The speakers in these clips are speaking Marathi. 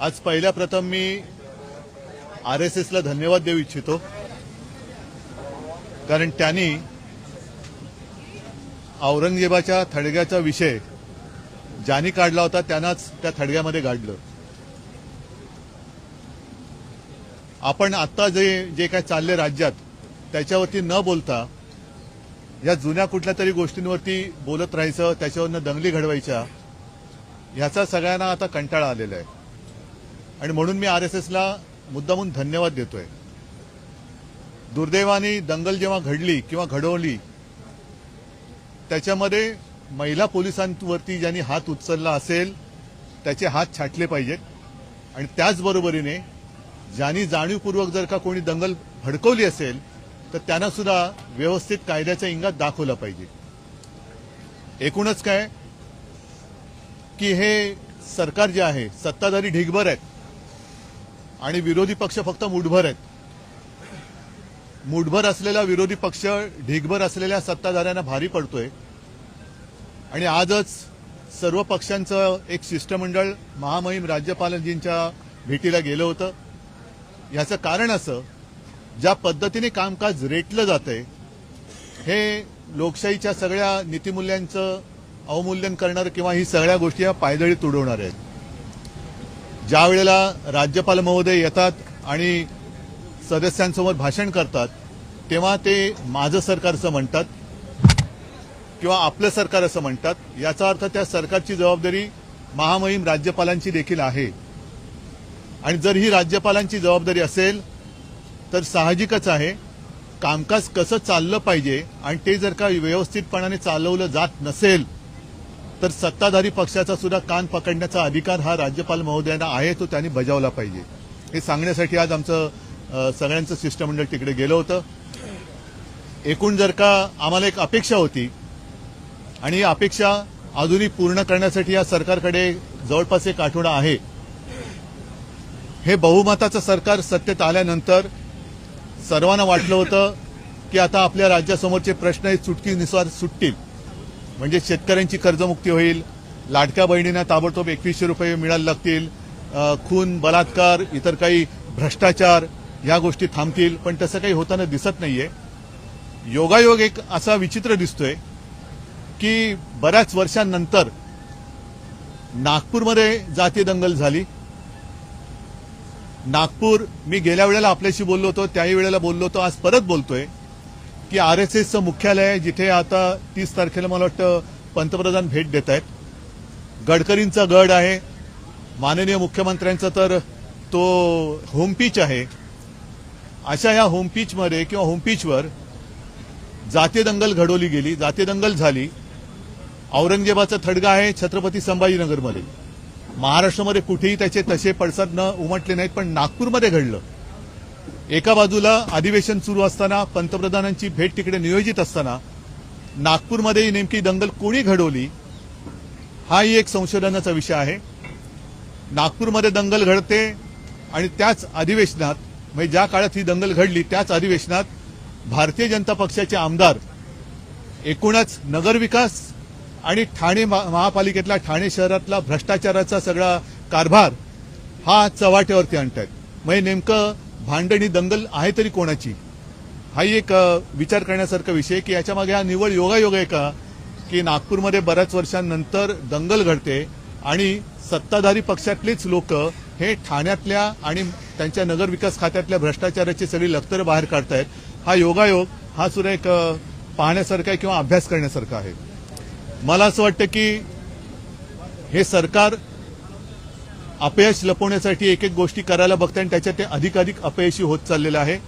आज पहिल्या प्रथम मी आर एस एसला धन्यवाद देऊ इच्छितो. कारण त्यांनी औरंगजेबाच्या थडग्याचा विषय ज्यांनी काढला होता त्यांनाच त्या थडग्यामध्ये गाडलं. आपण आता जे जे काय चालले राज्यात त्याच्यावरती न बोलता या जुन्या कुठल्या तरी गोष्टींवरती बोलत राहायचं त्याच्यावरनं दंगली घडवायच्या ह्याचा सगळ्यांना आता कंटाळा आलेला आहे. आणि म्हणून मी आर एस एसला मुद्दामून धन्यवाद देतोय. दुर्दैवाने दंगल जेव्हा घडली किंवा घडवली त्याच्यामध्ये महिला पोलिसांवरती ज्यांनी हात उचलला असेल त्याचे हात छाटले पाहिजेत. आणि त्याचबरोबरीने ज्यांनी जाणीवपूर्वक जर का कोणी दंगल भडकवली असेल तर त्यांना सुद्धा व्यवस्थित कायद्याच्या इंगात दाखवलं पाहिजे. एकूणच काय की हे सरकार जे आहे सत्ताधारी ढिगभर आहेत. आणि विरोधी पक्ष फक्त मुठभर आहेत. मुठभर असलेला विरोधी पक्ष ढिगभर असलेल्या सत्ताधाऱ्यांना भारी पडतोय. आणि आजच सर्व पक्षांचं एक शिष्टमंडळ महामहिम राज्यपालजींच्या भेटीला गेलं होतं. याचं कारण असं ज्या पद्धतीने कामकाज रेटलं जातंय हे लोकशाहीच्या सगळ्या नीतिमूल्यांचं अवमूल्यन करणार किंवा ही सगळ्या गोष्टी या पायदळी तुडवणार आहेत. ज्या वेळेला राज्यपाल महोदय येतात आणि सदस्यांसमोर भाषण करतात तेव्हा ते माझं सरकार असं म्हणतात किंवा आपलं सरकार असं म्हणतात. याचा अर्थ त्या सरकारची जबाबदारी महामहिम राज्यपालांची देखील आहे. आणि जर ही राज्यपालांची जबाबदारी असेल तर साहजिकच आहे. कामकाज कसं चाललं पाहिजे आणि ते जर का व्यवस्थितपणाने चालवलं जात नसेल तर सत्ताधारी पक्षाचा सुद्धा कान पकडण्याचा अधिकार हा राज्यपाल महोदयांना आहे तो त्यांनी बजावला पाहिजे. हे सांगण्यासाठी आज आमचं सगळ्यांचं शिष्टमंडळ तिकडे गेलं होतं. एकूण जर का आम्हाला एक अपेक्षा होती आणि ही अपेक्षा अजूनही पूर्ण करण्यासाठी या सरकारकडे जवळपास एक आठवडा आहे. हे बहुमताचं सरकार सत्तेत आल्यानंतर सर्वांना वाटलं होतं की आता आपल्या राज्यासमोरचे प्रश्न हे चुटकीनुसार सुटतील. म्हणजे शेतकऱ्यांची कर्जमुक्ती होईल लाडक्या बहिणींना ताबडतोब एकवीसशे रुपये मिळायला लागतील खून बलात्कार इतर काही भ्रष्टाचार या गोष्टी थांबतील पण तसं काही होताना दिसत नाहीये. योगायोग एक असा विचित्र दिसतोय की बऱ्याच वर्षांनंतर नागपूरमध्ये जाती दंगल झाली. नागपूर मी गेल्या वेळेला आपल्याशी बोललो होतो त्याही वेळेला बोललो होतो आज परत बोलतोय. की आर एस एसचं मुख्यालय आहे जिथे आता तीस तारखेला मला वाटतं पंतप्रधान भेट देत आहेत. गडकरींचा गड आहे. माननीय मुख्यमंत्र्यांचा तर तो होमपीच आहे. अशा ह्या होमपीचमध्ये किंवा होमपीचवर जातीय दंगल घडवली गेली. जाते दंगल झाली. औरंगजेबाचा थडगा आहे छत्रपती संभाजीनगरमध्ये. महाराष्ट्रामध्ये कुठेही त्याचे तसे पडसाद न उमटले नाहीत पण नागपूरमध्ये घडलं. एका बाजूला अधिवेशन सुरू असताना पंतप्रधानांची भेट तिकडे नियोजित असताना नागपूरमध्ये नेमकी दंगल कोणी घडवली हाही एक संशोधनाचा विषय आहे. नागपूरमध्ये दंगल घडते आणि त्याच अधिवेशनात म्हणजे ज्या काळात ही दंगल घडली त्याच अधिवेशनात भारतीय जनता पक्षाचे आमदार एकूणच नगरविकास आणि ठाणे महापालिकेतला ठाणे शहरातला भ्रष्टाचाराचा सगळा कारभार हा चव्हाट्यावरती आणतायत. म्हणजे नेमकं भांडणी दंगल आहे तरी कोणाची? हाही एक विचार करण्यासारखा विषय की याच्या मागे हा निवड योगायोग आहे का? की नागपूरमध्ये बऱ्याच वर्षांनंतर दंगल घडते आणि सत्ताधारी पक्षातलीच लोक हे ठाण्यातल्या आणि त्यांच्या नगरविकास खात्यातल्या भ्रष्टाचाराची सगळी लखतरं बाहेर काढतायत. हा योगायोग हा सुद्धा एक पाहण्यासारखा आहे किंवा अभ्यास करण्यासारखा आहे. मला असं वाटतं की हे सरकार अपयश लपवण्यासाठी एक एक गोष्टी करायला बघताय आणि त्याच्यात ते अधिकाधिक अपयशी होत चाललेलं आहे.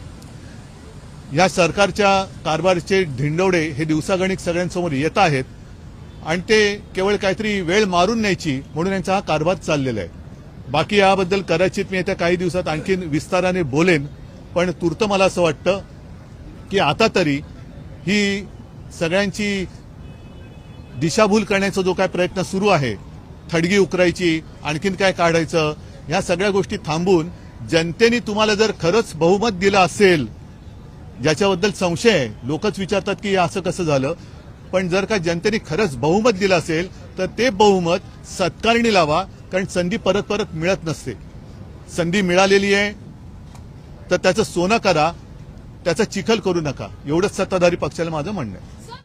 या सरकारच्या कारभारचे धिंडवडे हे दिवसागणिक सगळ्यांसमोर येत आहेत आणि ते केवळ काहीतरी वेळ मारून न्यायची म्हणून यांचा हा कारभार चाललेला आहे. बाकी याबद्दल कदाचित मी येत्या काही दिवसात आणखीन विस्ताराने बोलेन पण तूर्त मला असं वाटतं की आता तरी ही सगळ्यांची दिशाभूल करण्याचा जो काय प्रयत्न सुरू आहे थडगी उकरायची आणखीन काय काढायचं ह्या सगळ्या गोष्टी थांबून जनतेने तुम्हाला जर खरंच बहुमत दिलं असेल ज्याच्याबद्दल संशय आहे लोकच विचारतात की असं कसं झालं पण जर का जनतेने खरंच बहुमत दिलं असेल तर ते बहुमत सत्कारणी लावा कारण संधी परत परत मिळत नसते. संधी मिळालेली आहे तर त्याचं सोनं करा त्याचा चिखल करू नका. एवढंच सत्ताधारी पक्षाला माझं म्हणणं आहे.